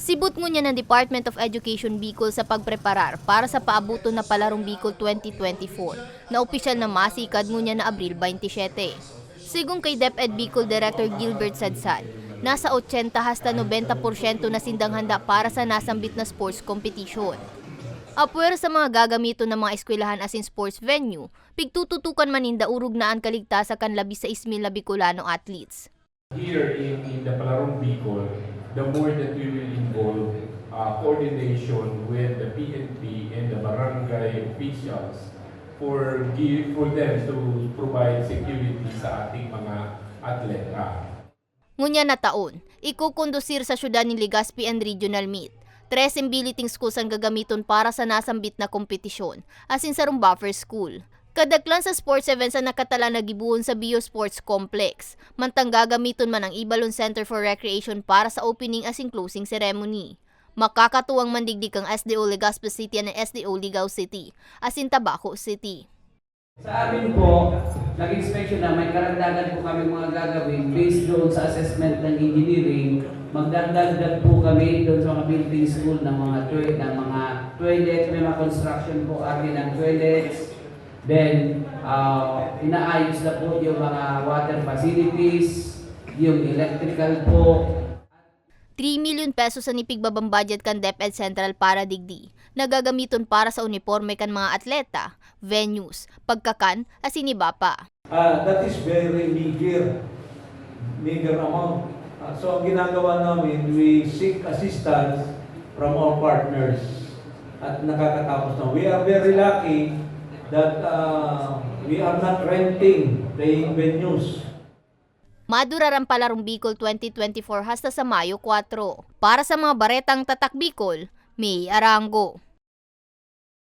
Sibut ngunya ng Department of Education Bicol sa pagpreparar para sa paabuto na palarong Bicol 2024 na opisyal na masikad ngunya na Abril 27. Sigong kay DepEd Bicol Director Gilbert Sadsan, nasa 80 hasta 90% na sindang handa para sa nasambit na sports competition. Apwer sa mga gagamito ng mga eskwelahan as in sports venue, pigtututukan maninda urog na ang kaligtasan kan labis sa ismil na Bicolano athletes. Here in, in the Palarong Bicol, the more that we will involve uh, coordination with the PNP and the barangay officials for give, for them to provide security sa ating mga atleta. Ngunya na taon, ikukondusir sa syudad ni Legazpi and Regional Meet. Tres imbiliting schools ang gagamiton para sa nasambit na kompetisyon, asin sa Buffer School. Kadaklan sa sports events ang nakatala na gibuhon sa Bio Sports Complex. Mantang gagamiton man ang Ibalon Center for Recreation para sa opening asin closing ceremony. Makakatuwang mandigdig ang SDO Legazpi City and SDO Ligao City, asin Tabaco City. Sa amin po, nag-inspection na may karagdagan po kami mga gagawin based doon sa assessment ng engineering. Magdagdag po kami doon sa mga building school ng mga toilet, ng mga toilet, may mga construction po amin ng toilets. Then, uh, inaayos na po yung mga water facilities, yung electrical po, 3 million pesos sa nipigbabang budget kan DepEd Central para digdi. Nagagamiton para sa uniforme kan mga atleta, venues, pagkakan, asin iba pa. Ah, that is very meager, meager amount. Ah, so ang ginagawa namin, we seek assistance from our partners at nakakatapos na. We are very lucky that ah, we are not renting playing venues. Madurarang palarong Bicol 2024 hasta sa Mayo 4. Para sa mga baretang tatak Bicol, May Arango.